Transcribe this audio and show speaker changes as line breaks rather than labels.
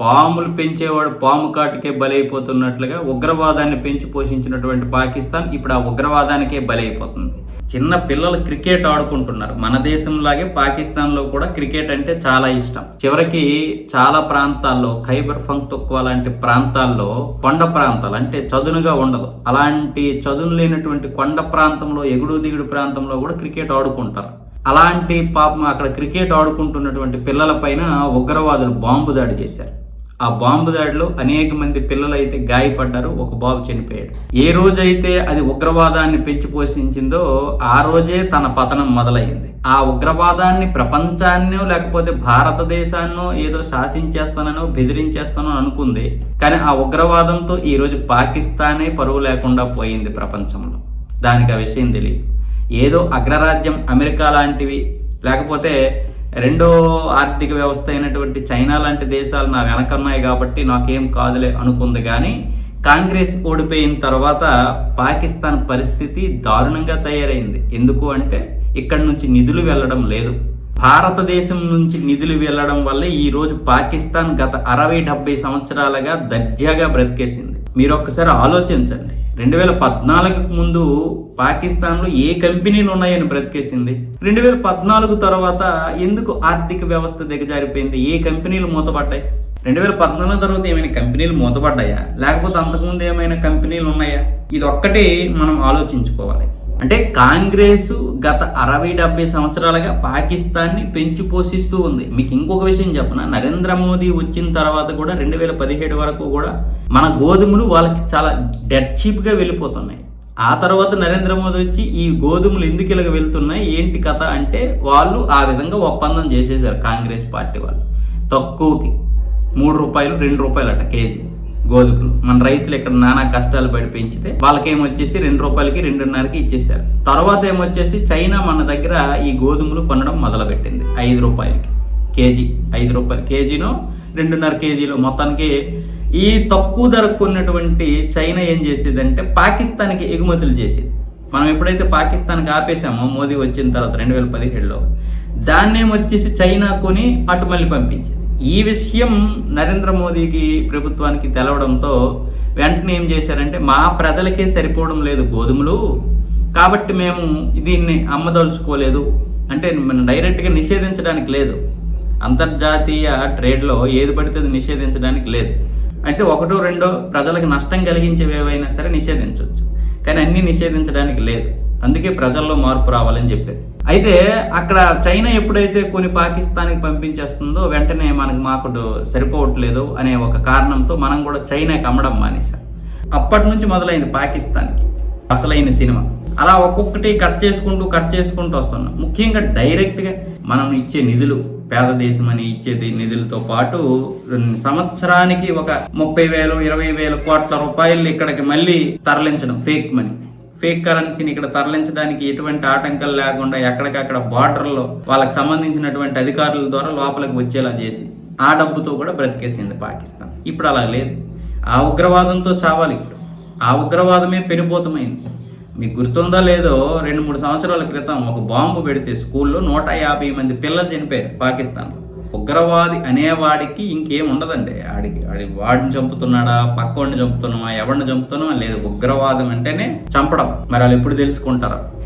పాములు పెంచేవాడు పాము కాటుకే బలైపోతున్నట్లుగా ఉగ్రవాదాన్ని పెంచి పోషించినటువంటి పాకిస్తాన్ ఇప్పుడు ఆ ఉగ్రవాదానికే బలైపోతుంది. చిన్న పిల్లలు క్రికెట్ ఆడుకుంటున్నారు. మన దేశంలాగే పాకిస్తాన్లో కూడా క్రికెట్ అంటే చాలా ఇష్టం. చివరికి చాలా ప్రాంతాల్లో ఖైబర్ ఫంక్తొక్వా లాంటి ప్రాంతాల్లో కొండ ప్రాంతాలు అంటే చదునుగా ఉండదు. అలాంటి చదును లేనటువంటి కొండ ప్రాంతంలో ఎగుడు దిగుడు ప్రాంతంలో కూడా క్రికెట్ ఆడుకుంటారు. అలాంటి పాపం అక్కడ క్రికెట్ ఆడుకుంటున్నటువంటి పిల్లల పైన ఉగ్రవాదులు బాంబు దాడి చేశారు. ఆ బాంబు దాడిలో అనేక మంది పిల్లలు అయితే గాయపడ్డారు ఒక బాబు చనిపోయాడు. ఏ రోజైతే అది ఉగ్రవాదాన్ని పెంచి పోషించిందో ఆ రోజే తన పతనం మొదలైంది ఆ ఉగ్రవాదాన్ని ప్రపంచాన్నో లేకపోతే భారతదేశాన్నో ఏదో శాసించేస్తానో బెదిరించేస్తానో అనుకుంది. కానీ ఆ ఉగ్రవాదంతో ఈ రోజు పాకిస్తానే పరువు లేకుండా పోయింది ప్రపంచంలో. దానికి ఆ విషయం తెలియదు ఏదో అగ్రరాజ్యం అమెరికా లాంటివి లేకపోతే రెండో ఆర్థిక వ్యవస్థ అయినటువంటి చైనా లాంటి దేశాలు నా వెనకన్నాయి కాబట్టి నాకేం కాదులే అనుకుంది కానీ కాంగ్రెస్ ఓడిపోయిన తర్వాత పాకిస్తాన్ పరిస్థితి దారుణంగా తయారైంది. ఎందుకు అంటే ఇక్కడి నుంచి నిధులు వెళ్ళడం లేదు. భారతదేశం నుంచి నిధులు వెళ్ళడం వల్ల ఈరోజు పాకిస్తాన్ గత అరవై డెబ్బై సంవత్సరాలుగా దర్జాగా బ్రతికేసింది. మీరు ఒక్కసారి ఆలోచించండి. రెండు వేల పద్నాలుగుకు ముందు పాకిస్తాన్లో ఏ కంపెనీలు ఉన్నాయని బ్రతికేసింది? రెండు వేల పద్నాలుగు తర్వాత ఎందుకు ఆర్థిక వ్యవస్థ దిగజారిపోయింది? ఏ కంపెనీలు మూతపడ్డాయి? రెండు వేల పద్నాలుగు తర్వాత ఏమైనా కంపెనీలు మూతపడ్డాయా? లేకపోతే అంతకుముందు ఏమైనా కంపెనీలు ఉన్నాయా? ఇది ఒక్కటే మనం ఆలోచించుకోవాలి. అంటే కాంగ్రెస్ గత అరవై డెబ్బై సంవత్సరాలుగా పాకిస్తాన్ని పెంచి పోషిస్తూ ఉంది. మీకు ఇంకొక విషయం చెప్పిన? నరేంద్ర మోదీ వచ్చిన తర్వాత కూడా రెండు వేల పదిహేడు వరకు కూడా మన గోధుమలు వాళ్ళకి చాలా డెడ్ చీప్గా వెళ్ళిపోతున్నాయి. ఆ తర్వాత నరేంద్ర మోదీ వచ్చి ఈ గోధుమలు ఎందుకు ఇలాగ వెళ్తున్నాయి? ఏంటి కథ అంటే వాళ్ళు ఆ విధంగా ఒప్పందం చేసేసారు కాంగ్రెస్ పార్టీ వాళ్ళు. తక్కువకి మూడు రూపాయలు రెండు రూపాయలు అట కేజీ. గోధుమలు. మన రైతులు ఇక్కడ నానా కష్టాలు పడి పెంచితే వాళ్ళకి ఏమొచ్చేసి రెండు రూపాయలకి రెండున్నరకి ఇచ్చేసారు తర్వాత ఏమొచ్చేసి చైనా మన దగ్గర ఈ గోధుమలు కొనడం మొదలుపెట్టింది. ఐదు రూపాయలకి. కేజీ. ఐదు రూపాయలు. కేజీను రెండున్నర కేజీలు. మొత్తానికి ఈ తక్కువ ధరకు కొన్నటువంటి చైనా ఏం చేసేదంటే పాకిస్తాన్కి ఎగుమతులు చేసేది. మనం ఎప్పుడైతే పాకిస్తాన్కి ఆపేసామో మోదీ వచ్చిన తర్వాత రెండు వేల పదిహేడులో దాన్నేమొచ్చేసి చైనా కొని అటు మళ్ళీ పంపించేది. ఈ విషయం నరేంద్ర మోదీకి ప్రభుత్వానికి తెలవడంతో వెంటనే ఏం చేశారంటే మా ప్రజలకే సరిపోవడం లేదు గోధుమలు కాబట్టి మేము దీన్ని అమ్మదలుచుకోలేదు. అంటే మనం డైరెక్ట్గా నిషేధించడానికి లేదు. అంతర్జాతీయ ట్రేడ్లో ఏది పడితే అది నిషేధించడానికి లేదు. అయితే ఒకటో రెండో ప్రజలకు నష్టం కలిగించేవి ఏవైనా సరే నిషేధించవచ్చు కానీ అన్నీ నిషేధించడానికి లేదు. అందుకే ప్రజల్లో మార్పు రావాలని చెప్పేది. అయితే అక్కడ చైనా ఎప్పుడైతే కొన్ని పాకిస్తాన్కి పంపించేస్తుందో వెంటనే మనకు మాకు సరిపోవట్లేదు అనే ఒక కారణంతో మనం కూడా చైనాకి అమ్మడం మానేసాం అప్పటి నుంచి మొదలైంది పాకిస్తాన్కి. అసలైన సినిమా. అలా ఒక్కొక్కటి కట్ చేసుకుంటూ కట్ చేసుకుంటూ వస్తున్నాం. ముఖ్యంగా డైరెక్ట్గా మనం ఇచ్చే నిధులు పేద దేశం అని ఇచ్చే నిధులతో పాటు సంవత్సరానికి ఒక ముప్పై వేలు ఇరవై వేల కోట్ల రూపాయలు ఇక్కడికి మళ్ళీ తరలించడం ఫేక్ మనీ. ఫేక్ కరెన్సీని ఇక్కడ తరలించడానికి ఎటువంటి ఆటంకాలు లేకుండా ఎక్కడికక్కడ బార్డర్లో వాళ్ళకి సంబంధించినటువంటి అధికారుల ద్వారా లోపలికి వచ్చేలా చేసి ఆ డబ్బుతో కూడా బ్రతికేసింది పాకిస్తాన్. ఇప్పుడు అలా లేదు. ఆ ఉగ్రవాదంతో చావాలి ఇప్పుడు. ఆ ఉగ్రవాదమే పెరిపోతమైంది మీకు గుర్తుందా లేదో రెండు మూడు సంవత్సరాల క్రితం ఒక బాంబు పెడితే స్కూల్లో నూట యాభై మంది పిల్లలు చనిపోయారు పాకిస్తాన్లో. ఉగ్రవాది అనేవాడికి ఇంకేం ఉండదండి. ఆడికి ఆడి వాడిని చంపుతున్నాడా పక్కవాడిని చంపుతున్నామా ఎవరిని చంపుతున్నామా లేదు ఉగ్రవాదం అంటేనే చంపడం. మరి వాళ్ళు ఎప్పుడు తెలుసుకుంటారా?